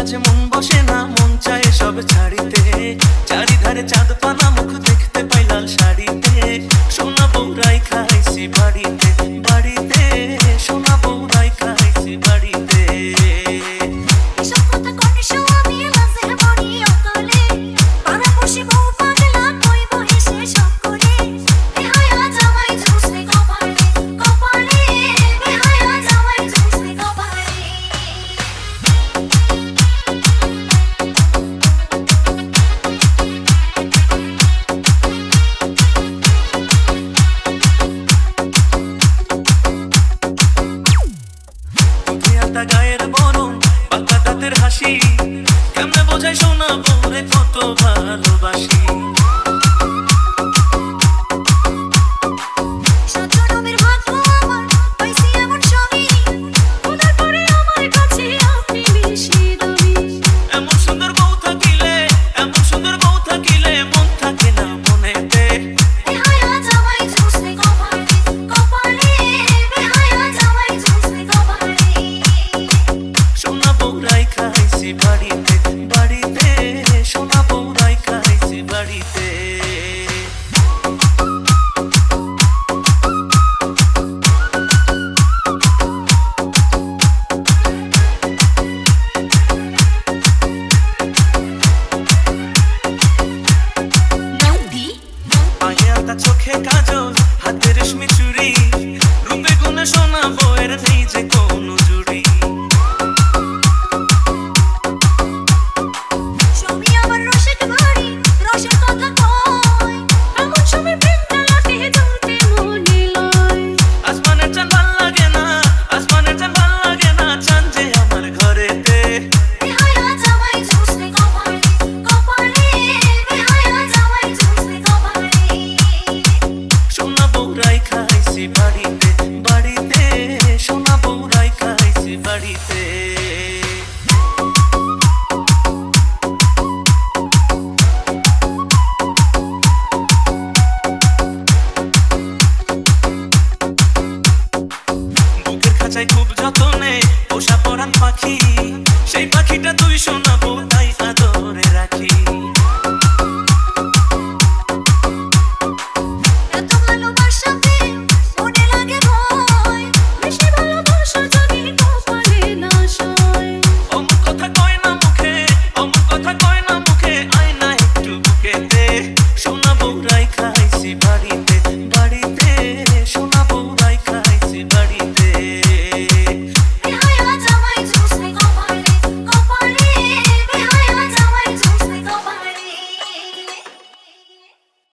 বসে না, মন চায় সব ছাড়িতে। চারিধারে চাঁদ পানা মুখ দেখতে পাই লাল শাড়িতে। সোনা বৌরাই খাইছি বাড়িতে বাড়িতে। সোনা বৌরাই খাইছি বাড়িতে। হাসি। কেমনে বোঝাই সোনা বৌরে কত ভালোবাসি। পায়ে আটা চোখে কাজল হাতে রেশমি চুড়ি রূপে গুণে সোনা বউয়ের নেই যে কোনো খাইছি বাড়িতে বাড়িতে সোনা বৌরাই খাইছি বাড়িতে। খুব যতনে পোষা পরান পাখি, সেই পাখিটা তুই শোনা